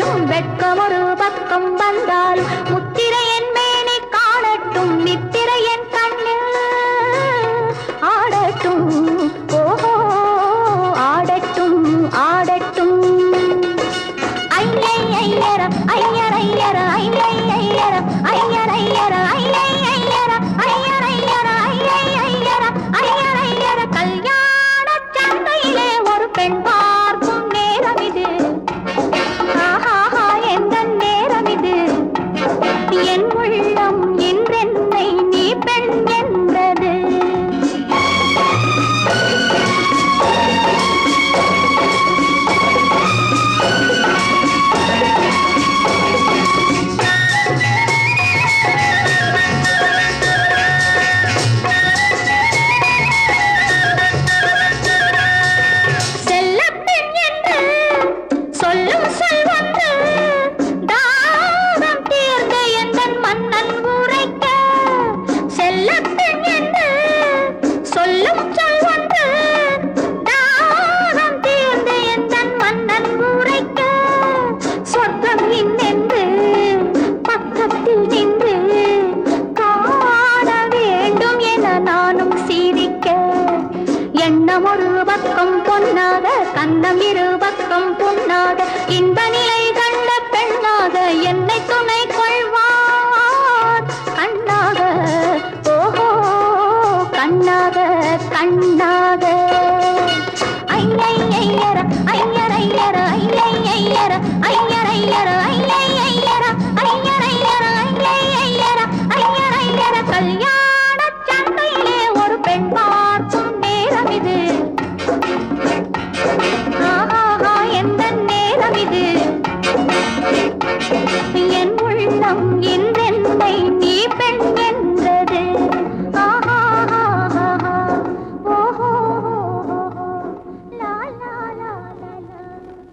வந்தாலும் வெட்கம் ஒரு பக்கம் வந்தாலும் முத்திரை உலகம் பொன்னாக இன்ப நிலை கண்ட பெண்ணாக என்னை துணை கொள்வார். கண்ணாக ஓஹோ கண்ணாக கண்ணாக. ஐயர் ஐயர் ஐயர் ஐயர் ஐயர் ஐயர் ஐயர் ஐயர் ஐயர் ஐயர் ஐயர் ஐயர் ஐயர் ஐயர் கல்யாண 乡音。